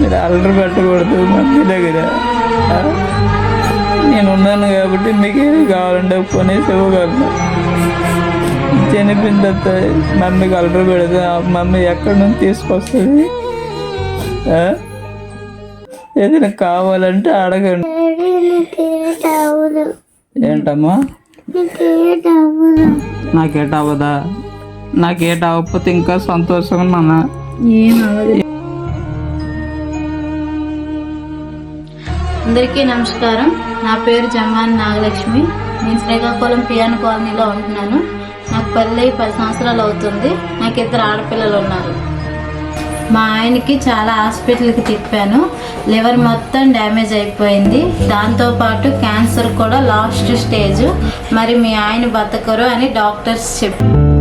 మీరు అల్డర్ పెట్టకూడదు మమ్మీ దగ్గర. నేను ఉన్నాను కాబట్టి మీకు ఏది కావాలంటే కొనేసి ఇవ్వగలను చనిపోయిన తర్వాత మమ్మీకి అల్లరి పెడితే మమ్మీ ఎక్కడి నుంచి తీసుకొస్తుంది? ఏదైనా కావాలంటే అడగండి. ఏంటమ్మా? నాకేట అవ్వదా? నాకేట అవ్వకపోతే ఇంకా సంతోషంగా ఉన్నానా. ఏం అవ్వదు అందరికీ నమస్కారం. నా పేరు జమ్మాన్ నాగలక్ష్మి. నేను శ్రీకాకుళం పియాన్ కాలనీలో ఉంటున్నాను. నాకు పెళ్ళి పది సంవత్సరాలు అవుతుంది. నాకు ఇద్దరు ఆడపిల్లలు ఉన్నారు. మా ఆయనకి చాలా హాస్పిటల్కి తిప్పాను. లివర్ మొత్తం డ్యామేజ్ అయిపోయింది. దాంతోపాటు క్యాన్సర్ కూడా లాస్ట్ స్టేజ్. మరి మీ ఆయన బతకరు అని డాక్టర్స్ చెప్పారు.